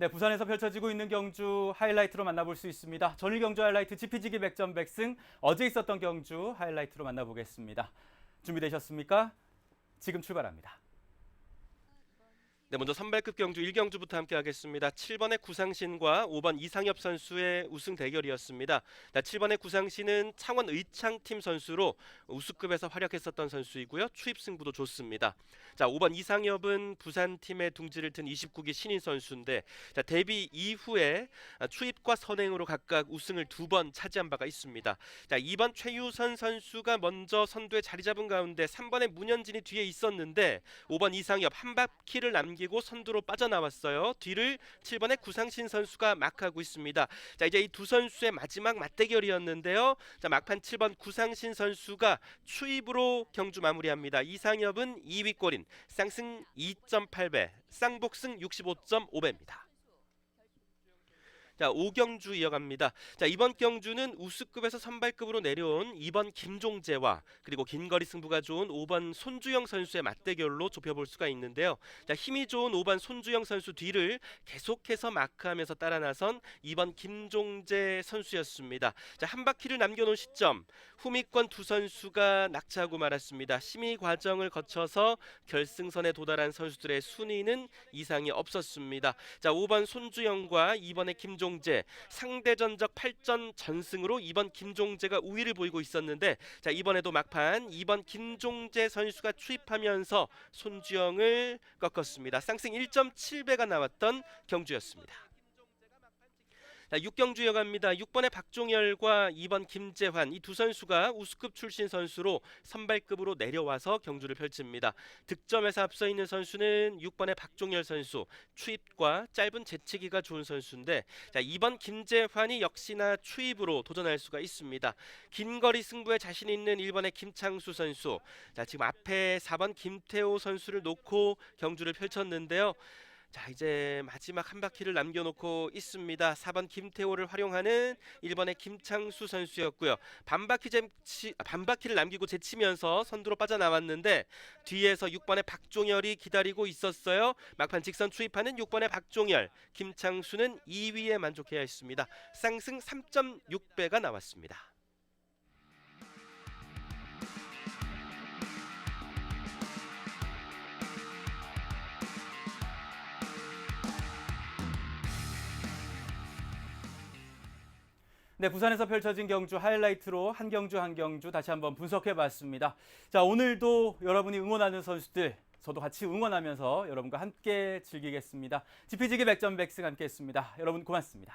네, 부산에서 펼쳐지고 있는 경주 하이라이트로 만나볼 수 있습니다. 전일 경주 하이라이트 지피지기 백전 백승 어제 있었던 경주 하이라이트로 만나보겠습니다. 준비되셨습니까? 지금 출발합니다. 네, 먼저 선발급 경주 1경주부터 함께 하겠습니다. 7번의 구상신과 5번 이상엽 선수의 우승 대결이었습니다. 자, 7번의 구상신은 창원 의창팀 선수로 우수급에서 활약했었던 선수이고요. 추입 승부도 좋습니다. 자, 5번 이상엽은 부산팀의 둥지를 튼 29기 신인 선수인데 자, 데뷔 이후에 추입과 선행으로 각각 우승을 두 번 차지한 바가 있습니다. 자, 2번 최유선 선수가 먼저 선두에 자리 잡은 가운데 3번의 문현진이 뒤에 있었는데 5번 이상엽 한 바퀴를 남기 고 선두로 빠져나왔어요. 뒤를 7번의 구상신 선수가 막하고 있습니다. 자, 이제 이 두 선수의 마지막 맞대결이었는데요. 자, 막판 7번 구상신 선수가 추입으로 경주 마무리합니다. 이상엽은 2위꼴인 쌍승 2.8배, 쌍복승 65.5배입니다. 자, 5경주 이어갑니다. 자, 이번 경주는 우수급에서 선발급으로 내려온 2번 김종재와 그리고 긴거리 승부가 좋은 5번 손주영 선수의 맞대결로 좁혀볼 수가 있는데요. 자, 힘이 좋은 5번 손주영 선수 뒤를 계속해서 마크하면서 따라 나선 2번 김종재 선수였습니다. 자, 한 바퀴를 남겨놓은 시점 후미권 두 선수가 낙차하고 말았습니다. 심의 과정을 거쳐서 결승선에 도달한 선수들의 순위는 이상이 없었습니다. 자, 5번 손주영과 2번의 김종 재 상대전적 8전 전승으로 2번 김종재가 우위를 보이고 있었는데 자, 이번에도 막판 2번 김종재 선수가 추입하면서 손주영을 꺾었습니다. 쌍승 1.7배가 나왔던 경주였습니다. 자, 6경주 이어갑니다. 6번의 박종열과 2번 김재환 이 두 선수가 우수급 출신 선수로 선발급으로 내려와서 경주를 펼칩니다. 득점에서 앞서 있는 선수는 6번의 박종열 선수 추입과 짧은 재치기가 좋은 선수인데 자, 2번 김재환이 역시나 추입으로 도전할 수가 있습니다. 긴 거리 승부에 자신 있는 1번의 김창수 선수 자, 지금 앞에 4번 김태호 선수를 놓고 경주를 펼쳤는데요. 자 이제 마지막 한 바퀴를 남겨놓고 있습니다. 4번 김태호를 활용하는 1번의 김창수 선수였고요. 반바퀴 제치, 아, 반바퀴를 남기고 제치면서 선두로 빠져나왔는데 뒤에서 6번의 박종열이 기다리고 있었어요. 막판 직선 추입하는 6번의 박종열, 김창수는 2위에 만족해야 했습니다. 쌍승 3.6배가 나왔습니다. 네, 부산에서 펼쳐진 경주 하이라이트로 한 경주 한 경주 다시 한번 분석해 봤습니다. 자, 오늘도 여러분이 응원하는 선수들 저도 같이 응원하면서 여러분과 함께 즐기겠습니다. 지피지기 백전 백승 함께 했습니다. 여러분 고맙습니다.